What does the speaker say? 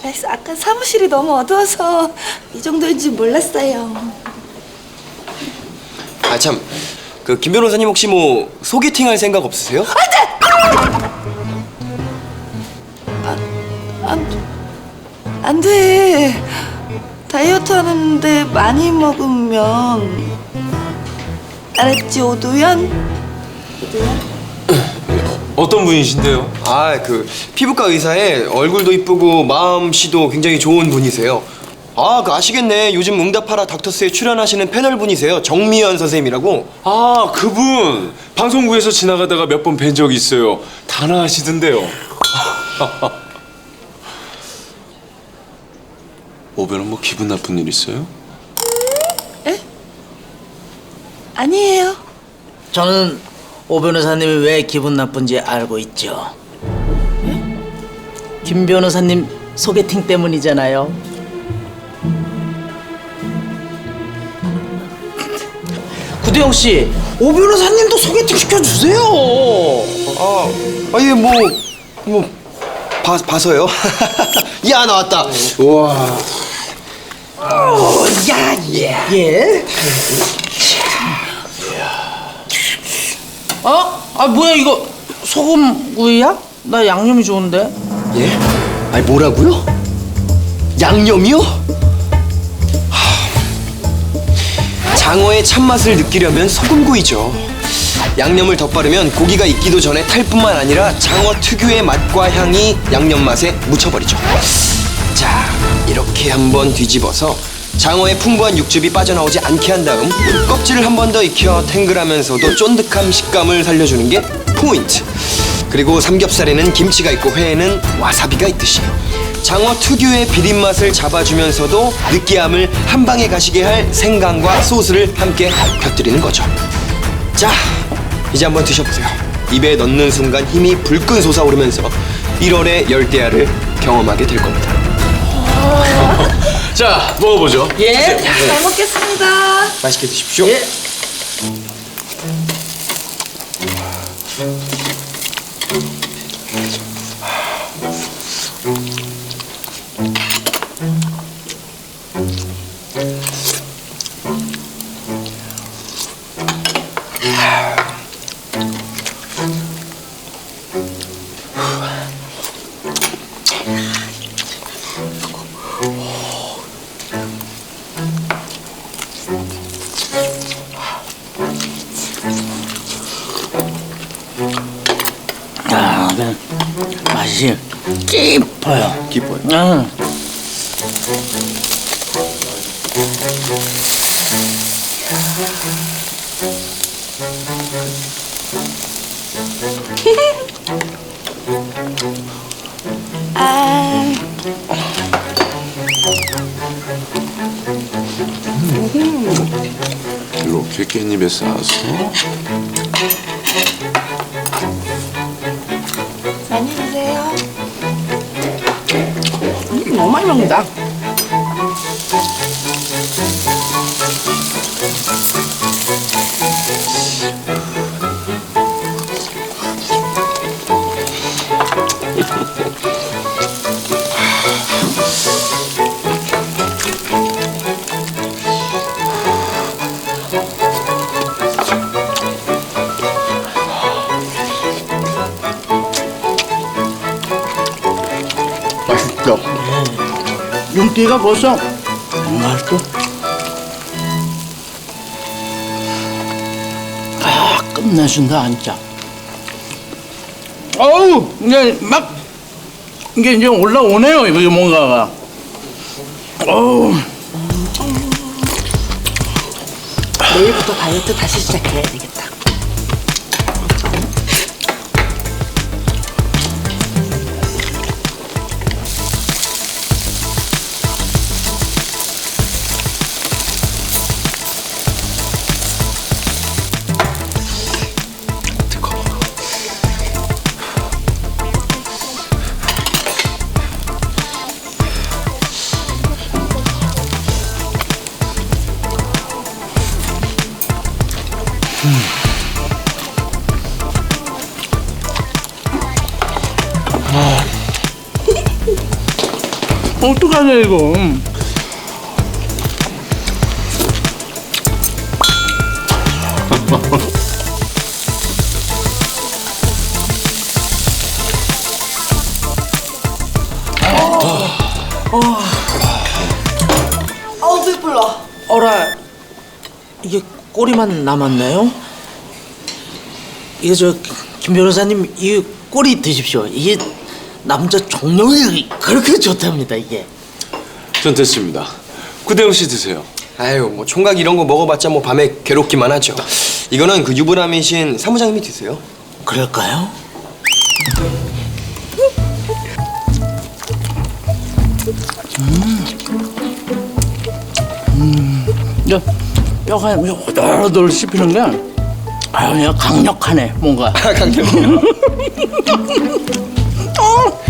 그래서 아까 사무실이 너무 어두워서 이 정도인 줄 몰랐어요. 아 참, 그 김 변호사님 혹시 뭐 소개팅 할 생각 없으세요? 안 돼. 다이어트 하는데 많이 먹으면 알았지 오두연? 어떤 분이신데요? 아, 그 피부과 의사에 얼굴도 이쁘고 마음씨도 굉장히 좋은 분이세요. 아, 그 아시겠네. 요즘 응답하라 닥터스에 출연하시는 패널 분이세요. 정미연 선생님이라고. 아 그분 방송국에서 지나가다가 몇 번 뵌 적이 있어요. 단아하시던데요. 오변은 뭐 기분 나쁜 일 있어요? 아니에요. 저는 오 변호사님이 왜 기분 나쁜지 알고 있죠. 김 변호사님 소개팅 때문이잖아요. 구대영 씨, 오 변호사님도 소개팅 시켜주세요. 아, 아, 예, 뭐, 뭐, 봐, 봐서요. 야, 나왔다. 우와. 야, 예. 예. 어? 아 뭐야 이거 소금구이야? 나 양념이 좋은데. 예? 아니, 뭐라고요? 양념이요? 하, 장어의 참맛을 느끼려면 소금구이죠. 양념을 덧바르면 고기가 익기도 전에 탈 뿐만 아니라 장어 특유의 맛과 향이 양념 맛에 묻혀버리죠. 자, 이렇게 한번 뒤집어서 장어의 풍부한 육즙이 빠져나오지 않게 한 다음 껍질을 한 번 더 익혀 탱글하면서도 쫀득함 식감을 살려주는 게 포인트. 그리고 삼겹살에는 김치가 있고 회에는 와사비가 있듯이 장어 특유의 비린 맛을 잡아주면서도 느끼함을 한 방에 가시게 할 생강과 소스를 함께 곁들이는 거죠. 자, 이제 한번 드셔보세요. 입에 넣는 순간 힘이 불끈 솟아오르면서 1월의 열대야를 경험하게 될 겁니다. 자 먹어보죠. 예. 잘 먹겠습니다. 맛있게 드십시오. 예. 아, 그 맛이 깊어요. 기뻐요. 응. 아, 이렇게 깻잎에 싸서 너무 윤기가 벌써 맛있어. 아, 끝내준다, 진짜. 어우, 이제 막, 이게 이제 올라오네요, 이게 뭔가가. 어우. 내일부터 다이어트 다시 시작해야 되겠다. 어떡하냐 이거? 아우 배불러. 어라 이게 꼬리만 남았네요? 이게 저 김 변호사님 이 꼬리 드십시오. 이게 남자 종력이 그렇게 좋답니다 이게. 전 됐습니다. 구대영 씨 드세요. 아유 뭐 총각 이런 거 먹어봤자 뭐 밤에 괴롭기만 하죠. 이거는 그 유부남이신 사무장님이 드세요. 그럴까요? 야, 뼈가 그냥 오돌오돌 씹히는 게 아유 그냥 강력하네 뭔가 아 강대모. 어!